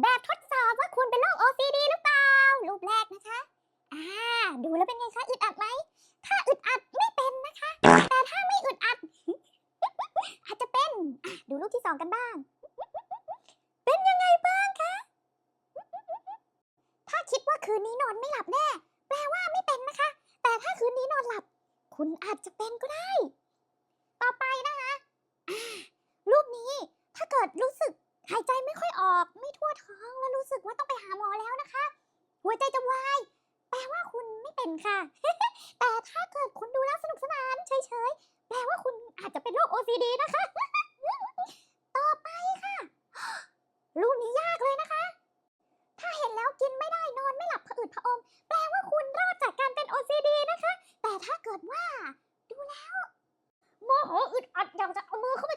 แบบทดสอบว่าคุณเป็นโรค OCD หรือเปล่า รูปแรกนะคะ อ่า ดูแล้วเป็นไงคะ อึดอัดไหม ถ้าอึดอัดไม่เป็นนะคะ แต่ถ้าไม่อึดอัด อาจจะเป็น ดูรูปที่สองกันบ้าง เป็นยังไงบ้างคะ ถ้าคิดว่าคืนนี้นอนไม่หลับแน่ แปลว่าไม่เป็นนะคะ แต่ถ้าคืนนี้นอนหลับ คุณอาจจะเป็นก็ได้ ต่อไปนะคะ รูปนี้ ถ้าเกิดรู้สึกหายใจไม่ค่อยออกไม่ วดท้องแล้วรู้สึกว่าต้องไปหาหมอแล้วนะคะ หัวใจจะวาย แปลว่าคุณไม่เป็นค่ะ แต่ถ้าเกิดคุณดูแล้วสนุกสนานเฉยๆ แปลว่าคุณอาจจะเป็นโรค OCD นะคะ ต่อไปค่ะ รูปนี้ยากเลยนะคะ ถ้าเห็นแล้วกินไม่ได้นอนไม่หลับผะอืดผอม แปลว่าคุณรอดจากการเป็น OCD นะคะ แต่ถ้าเกิดว่า ดูแล้วโมโหอึดอัดอยากจะเอามือเข้าไป